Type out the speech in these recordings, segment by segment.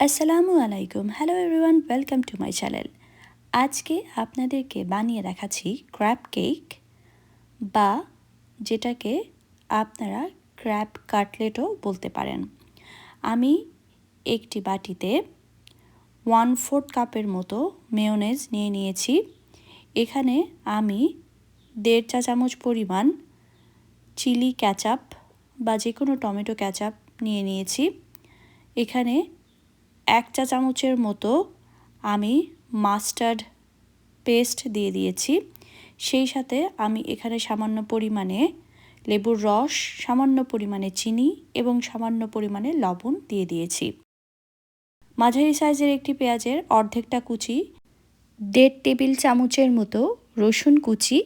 আসসালামু আলাইকুম। Hello everyone welcome to my channel আজকে আপনাদেরকে বানিয়ে দেখাচ্ছি ক্র্যাপ কেক বা যেটাকে আপনারা ক্র্যাপ কাটলেটও বলতে পারেন। আমি একটি বাটিতে ওয়ান ফোর্থ কাপের মতো মেয়োনেজ নিয়ে নিয়েছি। এখানে আমি দেড় চা চামচ পরিমাণ চিলি ক্যাচাপ বা যে কোনো টমেটো ক্যাচাপ নিয়ে নিয়েছি। এখানে এক চা চামচের মতো আমি মাস্টার্ড পেস্ট দিয়ে দিয়েছি। সেই সাথে আমি এখানে সামান্য পরিমাণে লেবুর রস, সামান্য পরিমাণে চিনি এবং সামান্য পরিমাণে লবণ দিয়ে দিয়েছি। মাঝারি সাইজের একটি পেঁয়াজের অর্ধেকটা কুচি, দেড় টেবিল চামচের মতো রসুন কুচি,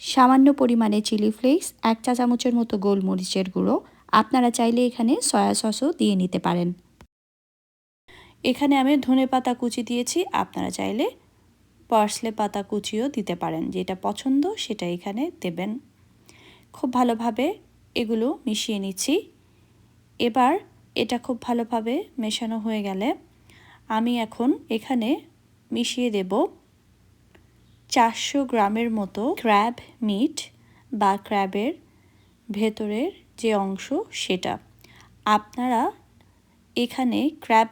সামান্য পরিমাণে চিলি ফ্লেক্স, এক চা চামচের মতো গোলমরিচের গুঁড়ো। আপনারা চাইলে এখানে সয়া সসও দিয়ে নিতে পারেন। এখানে আমি ধনে পাতা কুচি দিয়েছি, আপনারা চাইলে পার্সলে পাতা কুচিও দিতে পারেন, যেটা পছন্দ সেটা এখানে দেবেন। খুব ভালোভাবে এগুলো মিশিয়ে নিচ্ছি। এবার এটা খুব ভালোভাবে মেশানো হয়ে গেলে আমি এখন এখানে মিশিয়ে দেব চারশো গ্রামের মতো ক্র্যাব মিট বা ক্র্যাবের ভেতরের যে অংশ সেটা। আপনারা এখানে ক্র্যাব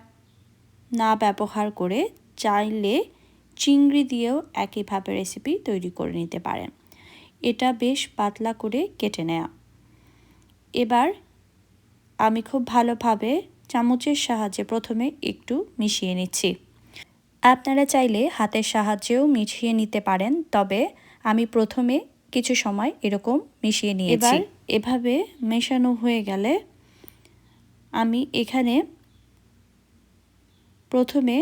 না ব্যবহার করে চাইলে চিংড়ি দিয়েও একইভাবে রেসিপি তৈরি করে নিতে পারেন। এটা বেশ পাতলা করে কেটে নেয়া। এবার আমি খুব ভালোভাবে চামচের সাহায্যে প্রথমে একটু মিশিয়ে নিচ্ছি। আপনারা চাইলে হাতের সাহায্যেও মিশিয়ে নিতে পারেন, তবে আমি প্রথমে কিছু সময় এরকম মিশিয়ে নিয়েছি। এভাবে মেশানো হয়ে গেলে আমি এখানে প্রথমে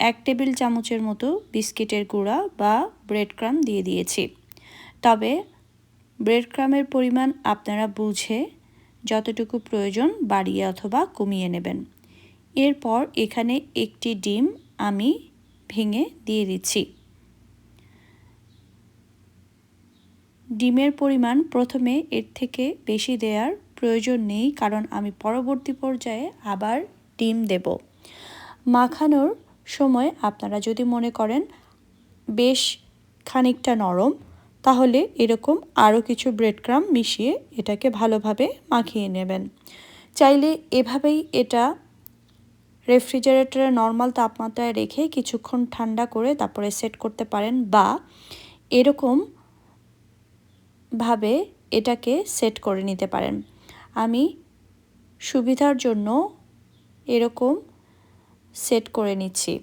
এক টেবিল চামচের মতো বিস্কিটের গুঁড়া বা ব্রেড ক্রাম দিয়ে দিয়েছি। তবে ব্রেড ক্রামের পরিমাণ আপনারা বুঝে যতটুকু প্রয়োজন বাড়িয়ে অথবা কমিয়ে নেবেন। এরপর এখানে একটি ডিম আমি ভেঙে দিয়ে দিচ্ছি। ডিমের পরিমাণ প্রথমে এর থেকে বেশি দেওয়ার প্রয়োজন নেই, কারণ আমি পরবর্তী পর্যায়ে আবার ডিম দেব। মাখানোর সময় আপনারা যদি মনে করেন বেশ খানিকটা নরম, তাহলে এরকম আরও কিছু ব্রেড ক্রাম মিশিয়ে এটাকে ভালোভাবে মাখিয়ে নেবেন। চাইলে এভাবেই এটা রেফ্রিজারেটরে নর্মাল তাপমাত্রায় রেখে কিছুক্ষণ ঠান্ডা করে তারপরে সেট করতে পারেন বা এরকম ভাবে এটাকে সেট করে নিতে পারেন। আমি সুবিধার জন্য এরকম সেট করে নিচ্ছি।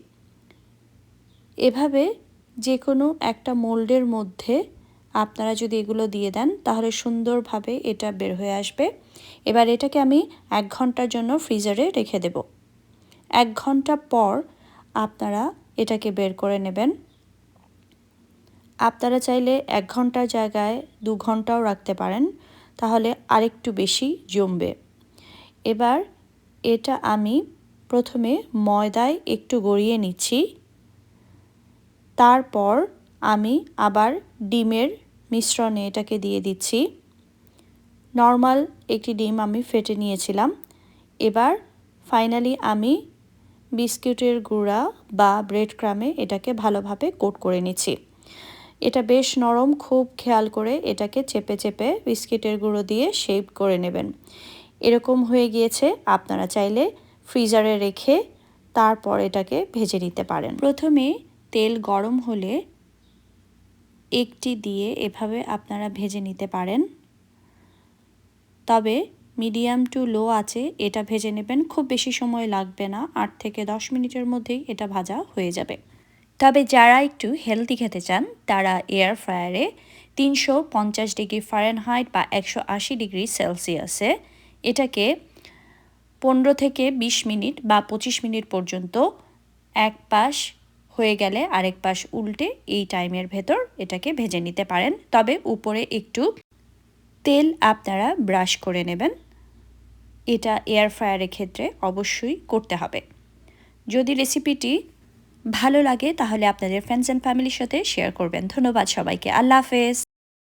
এভাবে যে কোনো একটা মোল্ডের মধ্যে আপনারা যদি এগুলো দিয়ে দেন, তাহলে সুন্দরভাবে এটা বের হয়ে আসবে। এবার এটাকে আমি এক ঘণ্টার জন্য ফ্রিজারে রেখে দেব। এক ঘণ্টা পর আপনারা এটাকে বের করে নেবেন। আপনারা চাইলে এক ঘণ্টার জায়গায় দু ঘন্টাও রাখতে পারেন, তাহলে আরেকটু বেশি জমবে। এবার এটা আমি প্রথমে ময়দায় একটু গড়িয়ে নিচ্ছি। তারপর আমি আবার ডিমের মিশ্রণে এটাকে দিয়ে দিচ্ছি। নর্মাল একটি ডিম আমি ফেটে নিয়েছিলাম। এবার ফাইনালি আমি বিস্কুটের গুঁড়া বা ব্রেড ক্রামে এটাকে ভালোভাবে কোট করে নিচ্ছি। এটা বেশ নরম, খুব খেয়াল করে এটাকে চেপে চেপে বিস্কিটের গুঁড়ো দিয়ে শেপ করে নেবেন। এরকম হয়ে গিয়েছে। আপনারা চাইলে ফ্রিজারে রেখে তারপর এটাকে ভেজে নিতে পারেন। প্রথমে তেল গরম হলে একটি দিয়ে এভাবে আপনারা ভেজে নিতে পারেন। তবে মিডিয়াম টু লো আছে, এটা ভেজে নেবেন। খুব বেশি সময় লাগবে না, আট থেকে দশ মিনিটের মধ্যেই এটা ভাজা হয়ে যাবে। তবে যারা একটু হেলদি খেতে চান, তারা এয়ার ফ্রায়ারে তিনশো পঞ্চাশ ডিগ্রি ফারেনহাইট বা একশো আশি ডিগ্রি সেলসিয়াসে এটাকে পনেরো থেকে ২০ মিনিট বা ২৫ মিনিট পর্যন্ত এক পাশ হয়ে গেলে আরেক পাশ উল্টে এই টাইমের ভেতর এটাকে ভেজে নিতে পারেন। তবে উপরে একটু তেল আপনারা ব্রাশ করে নেবেন। এটা এয়ার ফ্রায়ারের ক্ষেত্রে অবশ্যই করতে হবে। যদি রেসিপিটি ভালো লাগে তাহলে আপনাদের ফ্রেন্ডস অ্যান্ড ফ্যামিলির সাথে শেয়ার করবেন। ধন্যবাদ সবাইকে। আল্লাহ হাফেজ।